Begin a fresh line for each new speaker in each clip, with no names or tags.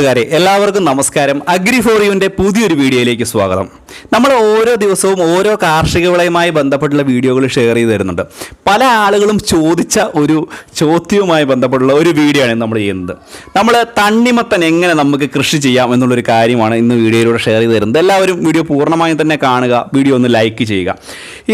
കൂട്ടുകാരെ എല്ലാവർക്കും നമസ്കാരം. അഗ്രി ഫോർ യുവിന്റെ പുതിയൊരു വീഡിയോയിലേക്ക് സ്വാഗതം. നമ്മൾ ഓരോ ദിവസവും ഓരോ കാർഷിക വിളയുമായി ബന്ധപ്പെട്ടുള്ള വീഡിയോകൾ ഷെയർ ചെയ്ത് തരുന്നുണ്ട്. പല ആളുകളും ചോദിച്ച ഒരു ചോദ്യവുമായി ബന്ധപ്പെട്ടുള്ള ഒരു വീഡിയോ ആണ് നമ്മൾ ചെയ്യുന്നത്. നമ്മൾ തണ്ണിമത്തൻ എങ്ങനെ നമുക്ക് കൃഷി ചെയ്യാം എന്നുള്ളൊരു കാര്യമാണ് ഇന്ന് വീഡിയോയിലൂടെ ഷെയർ ചെയ്ത് തരുന്നത്. എല്ലാവരും വീഡിയോ പൂർണമായും തന്നെ കാണുക വീഡിയോ ഒന്ന് ലൈക്ക് ചെയ്യുക.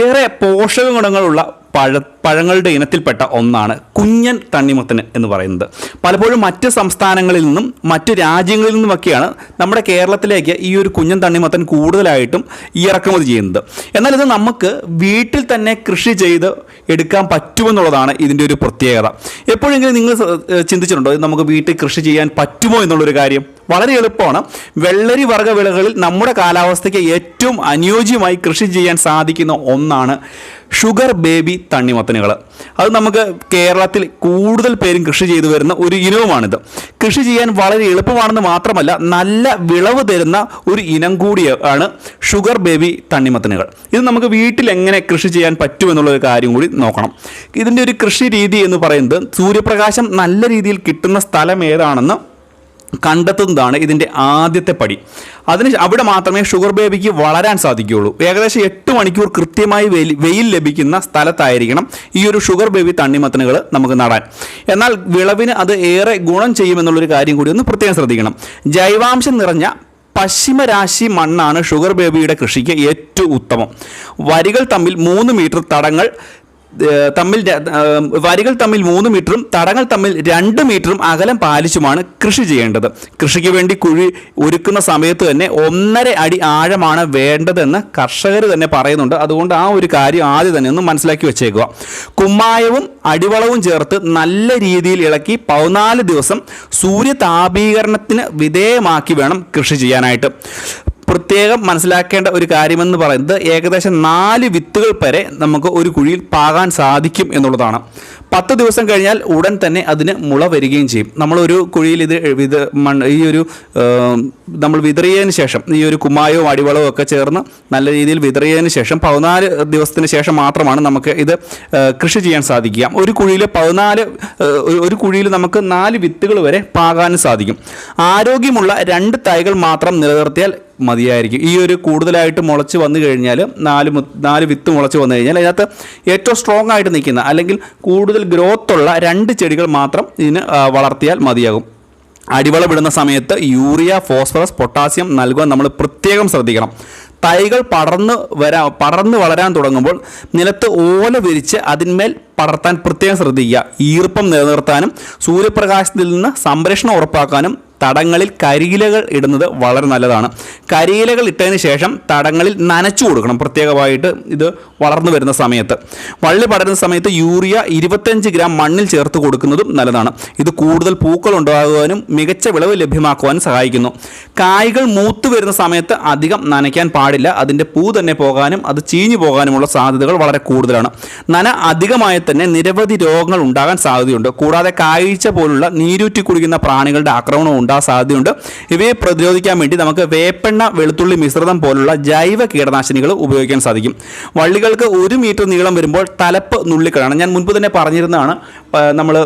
ഏറെ പോഷക ഗുണങ്ങളുള്ള പഴ പഴങ്ങളുടെ ഇനത്തിൽപ്പെട്ട ഒന്നാണ് കുഞ്ഞൻ തണ്ണിമത്തന് എന്ന് പറയുന്നത്. പലപ്പോഴും മറ്റ് സംസ്ഥാനങ്ങളിൽ നിന്നും മറ്റ് രാജ്യങ്ങളിൽ നിന്നുമൊക്കെയാണ് നമ്മുടെ കേരളത്തിലേക്ക് ഈ ഒരു കുഞ്ഞൻ തണ്ണിമത്തൻ കൂടുതലായിട്ടും ഇറക്കുമതി ചെയ്യുന്നത്. എന്നാൽ ഇത് നമുക്ക് വീട്ടിൽ തന്നെ കൃഷി ചെയ്ത് എടുക്കാൻ പറ്റുമെന്നുള്ളതാണ് ഇതിന്റെ ഒരു പ്രത്യേകത. എപ്പോഴെങ്കിലും നിങ്ങൾ ചിന്തിച്ചിട്ടുണ്ടോ നമുക്ക് വീട്ടിൽ കൃഷി ചെയ്യാൻ പറ്റുമോ എന്നുള്ളൊരു കാര്യം? വളരെ എളുപ്പമാണ്. വെള്ളരി വർഗ വിളകളിൽ നമ്മുടെ കാലാവസ്ഥയ്ക്ക് ഏറ്റവും അനുയോജ്യമായി കൃഷി ചെയ്യാൻ സാധിക്കുന്ന ഒന്നാണ് ഷുഗർ ബേബി തണ്ണിമത്തനുകൾ. അത് നമുക്ക് കേരളത്തിൽ കൂടുതൽ പേരും കൃഷി ചെയ്തു വരുന്ന ഒരു ഇനവുമാണിത്. കൃഷി ചെയ്യാൻ വളരെ എളുപ്പമാണെന്ന് മാത്രമല്ല നല്ല വിളവ് തരുന്ന ഒരു ഇനം കൂടിയാണ് ഷുഗർ ബേബി തണ്ണിമത്തനുകൾ. ഇത് നമുക്ക് വീട്ടിൽ എങ്ങനെ കൃഷി ചെയ്യാൻ പറ്റുമെന്നുള്ള ഒരു കാര്യം കൂടി നോക്കണം. ഇതിന്റെ ഒരു കൃഷി രീതി എന്ന് പറയുന്നത് സൂര്യപ്രകാശം നല്ല രീതിയിൽ കിട്ടുന്ന സ്ഥലം ഏതാണെന്ന് കണ്ടെത്തുന്നതാണ് ഇതിന്റെ ആദ്യത്തെ പടി. അതിന് അവിടെ മാത്രമേ ഷുഗർ ബേബിക്ക് വളരാൻ സാധിക്കുകയുള്ളൂ. ഏകദേശം എട്ട് മണിക്കൂർ കൃത്യമായി വെയിൽ വെയിൽ ലഭിക്കുന്ന സ്ഥലത്തായിരിക്കണം ഈ ഒരു ഷുഗർ ബേബി തണ്ണിമത്തനുകൾ നമുക്ക് നടാൻ. എന്നാൽ വിളവിന് അത് ഏറെ ഗുണം ചെയ്യുമെന്നുള്ളൊരു കാര്യം കൂടി ഒന്ന് പ്രത്യേകം ശ്രദ്ധിക്കണം. ജൈവാംശം നിറഞ്ഞ പശ്ചിമരാശി മണ്ണാണ് ഷുഗർ ബേബിയുടെ കൃഷിക്ക് ഏറ്റവും ഉത്തമം. വരികൾ തമ്മിൽ മൂന്ന് മീറ്റർ തടങ്ങൾ തമ്മിൽ വരികൾ തമ്മിൽ മൂന്ന് മീറ്ററും തടങ്ങൾ തമ്മിൽ രണ്ട് മീറ്ററും അകലം പാലിച്ചുമാണ് കൃഷി ചെയ്യേണ്ടത്. കൃഷിക്ക് വേണ്ടി കുഴി ഒരുക്കുന്ന സമയത്ത് തന്നെ ഒന്നര അടി ആഴമാണ് വേണ്ടതെന്ന് കർഷകർ തന്നെ പറയുന്നുണ്ട്. അതുകൊണ്ട് ആ ഒരു കാര്യം ആദ്യം തന്നെ ഒന്ന് മനസ്സിലാക്കി വെച്ചേക്കുക. കുമ്മായവും അടിവളവും ചേർത്ത് നല്ല രീതിയിൽ ഇളക്കി പതിനാല് ദിവസം സൂര്യതാപീകരണത്തിന് വിധേയമാക്കി വേണം കൃഷി ചെയ്യാനായിട്ട്. പ്രത്യേകം മനസ്സിലാക്കേണ്ട ഒരു കാര്യമെന്ന് പറയുന്നത് ഏകദേശം നാല് വിത്തുകൾ വരെ നമുക്ക് ഒരു കുഴിയിൽ പാകാൻ സാധിക്കും എന്നുള്ളതാണ്. പത്ത് ദിവസം കഴിഞ്ഞാൽ ഉടൻ തന്നെ അതിന് മുള വരികയും ചെയ്യും. നമ്മളൊരു കുഴിയിൽ ഇത് വിത ഈ ഒരു നമ്മൾ വിതറിയതിന് ശേഷം ഈ ഒരു കുമ്മായോ അടിവളവും ഒക്കെ ചേർന്ന് നല്ല രീതിയിൽ വിതറിയതിന് ശേഷം പതിനാല് ദിവസത്തിന് ശേഷം മാത്രമാണ് നമുക്ക് ഇത് കൃഷി ചെയ്യാൻ സാധിക്കുക. ഒരു കുഴിയിൽ പതിനാല് ഒരു കുഴിയിൽ നമുക്ക് നാല് വിത്തുകൾ വരെ പാകാനും സാധിക്കും. ആരോഗ്യമുള്ള രണ്ട് തൈകൾ മാത്രം നിലനിർത്തിയാൽ മതിയായിരിക്കും. ഈ ഒരു കൂടുതലായിട്ട് മുളച്ച് വന്നു കഴിഞ്ഞാൽ നാല് നാല് വിത്ത് മുളച്ച് വന്നു കഴിഞ്ഞാൽ അതിനകത്ത് ഏറ്റവും സ്ട്രോങ് ആയിട്ട് നിൽക്കുന്ന അല്ലെങ്കിൽ കൂടുതൽ ഗ്രോത്തുള്ള രണ്ട് ചെടികൾ മാത്രം ഇതിന് വളർത്തിയാൽ മതിയാകും. അടിവളമിടുന്ന സമയത്ത് യൂറിയ ഫോസ്ഫറസ് പൊട്ടാസ്യം നൽകുവാൻ നമ്മൾ പ്രത്യേകം ശ്രദ്ധിക്കണം. തൈകൾ പടർന്ന് വരാ പടർന്ന് വളരാൻ തുടങ്ങുമ്പോൾ നിലത്ത് ഓല വിരിച്ച് അതിന്മേൽ പടർത്താൻ പ്രത്യേകം ശ്രദ്ധിക്കുക. ഈർപ്പം നിലനിർത്താനും സൂര്യപ്രകാശത്തിൽ നിന്ന് സംരക്ഷണം ഉറപ്പാക്കാനും തടങ്ങളിൽ കരിയിലകൾ ഇടുന്നത് വളരെ നല്ലതാണ്. കരിയിലകൾ ഇട്ടതിന് ശേഷം തടങ്ങളിൽ നനച്ചു കൊടുക്കണം പ്രത്യേകമായിട്ട് ഇത് വളർന്നു വരുന്ന സമയത്ത്. വള്ളി പടരുന്ന സമയത്ത് യൂറിയ ഇരുപത്തഞ്ച് ഗ്രാം മണ്ണിൽ ചേർത്ത് കൊടുക്കുന്നതും നല്ലതാണ്. ഇത് കൂടുതൽ പൂക്കൾ ഉണ്ടാകുവാനും മികച്ച വിളവ് ലഭ്യമാക്കുവാനും സഹായിക്കുന്നു. കായ്കൾ മൂത്ത് വരുന്ന സമയത്ത് അധികം നനയ്ക്കാൻ പാടില്ല. അതിന്റെ പൂ തന്നെ പോകാനും അത് ചീഞ്ഞു പോകാനുമുള്ള സാധ്യതകൾ വളരെ കൂടുതലാണ്. നന അധികമായി തന്നെ നിരവധി രോഗങ്ങൾ ഉണ്ടാകാൻ സാധ്യതയുണ്ട്. കൂടാതെ കാഴ്ച പോലുള്ള നീരൂറ്റി കുടിക്കുന്ന പ്രാണികളുടെ ആക്രമണം ഉണ്ടാകാൻ സാധ്യതയുണ്ട്. ഇവയെ പ്രതിരോധിക്കാൻ വേണ്ടി നമുക്ക് വേപ്പെണ്ണ വെളുത്തുള്ളി മിശ്രിതം പോലുള്ള ജൈവ കീടനാശിനികൾ ഉപയോഗിക്കാൻ സാധിക്കും. വള്ളികൾക്ക് ഒരു മീറ്റർ നീളം വരുമ്പോൾ തലപ്പ് നുള്ളിക്കളയണം. ഞാൻ മുൻപ് തന്നെ പറഞ്ഞിരുന്നതാണ് നമ്മൾ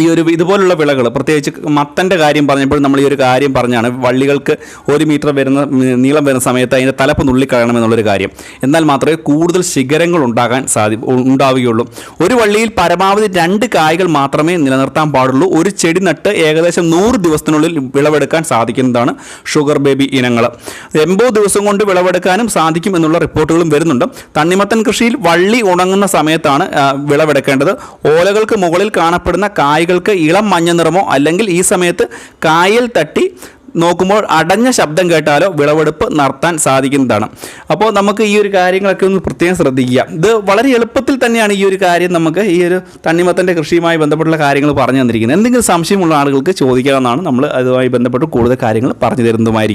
ഈ ഒരു ഇതുപോലുള്ള വിളകൾ പ്രത്യേകിച്ച് മത്തന്റെ കാര്യം പറഞ്ഞപ്പോൾ നമ്മൾ ഈ ഒരു കാര്യം പറഞ്ഞാണ് വള്ളികൾക്ക് ഒരു മീറ്റർ വരുന്ന നീളം വരുന്ന സമയത്ത് അതിന്റെ തലപ്പ് നുള്ളിക്കളയണം എന്നുള്ളൊരു കാര്യം. എന്നാൽ മാത്രമേ കൂടുതൽ ശിഖരങ്ങൾ ഉണ്ടാകാൻ സാധി ഉണ്ടാവുകയുള്ളൂ. ഒരു വള്ളിയിൽ പരമാവധി രണ്ട് കായ്കൾ മാത്രമേ നിലനിർത്താൻ പാടുള്ളൂ. ഒരു ചെടി നട്ട് ഏകദേശം നൂറ് ദിവസത്തിനുള്ളിൽ വിളവെടുക്കാൻ സാധിക്കുന്നതാണ് ഷുഗർ ബേബി ഇനങ്ങൾ എൺപത് ദിവസം കൊണ്ട് വിളവെടുക്കാനും സാധിക്കും എന്നുള്ള റിപ്പോർട്ടുകളും വരുന്നുണ്ട്. തണ്ണിമത്തൻ കൃഷിയിൽ വള്ളി ഉണങ്ങുന്ന സമയത്താണ് വിളവെടുക്കേണ്ടത്. ഓലകൾക്ക് മുകളിൽ കാണപ്പെടുന്ന കായ്കൾക്ക് ഇളം മഞ്ഞ നിറമോ അല്ലെങ്കിൽ ഈ സമയത്ത് കായൽ തട്ടി നോക്കുമ്പോൾ അടഞ്ഞ ശബ്ദം കേട്ടാലോ വിളവെടുപ്പ് നടത്താൻ സാധിക്കുന്നതാണ്. അപ്പോൾ നമുക്ക് ഈ ഒരു കാര്യങ്ങളൊക്കെ ഒന്ന് പ്രത്യേകം ശ്രദ്ധിക്കുക. ഇത് വളരെ എളുപ്പത്തിൽ തന്നെയാണ് ഈ ഒരു കാര്യം നമുക്ക് ഈ ഒരു തണ്ണിമത്തന്റെ കൃഷിയുമായി ബന്ധപ്പെട്ടുള്ള കാര്യങ്ങൾ പറഞ്ഞു തന്നിരിക്കുന്നത്. എന്തെങ്കിലും സംശയമുള്ള ആളുകൾക്ക് ചോദിക്കാമെന്നാണ് നമ്മൾ അതുമായി ബന്ധപ്പെട്ട് കൂടുതൽ കാര്യങ്ങൾ പറഞ്ഞു തരുന്നതുമായിരിക്കും.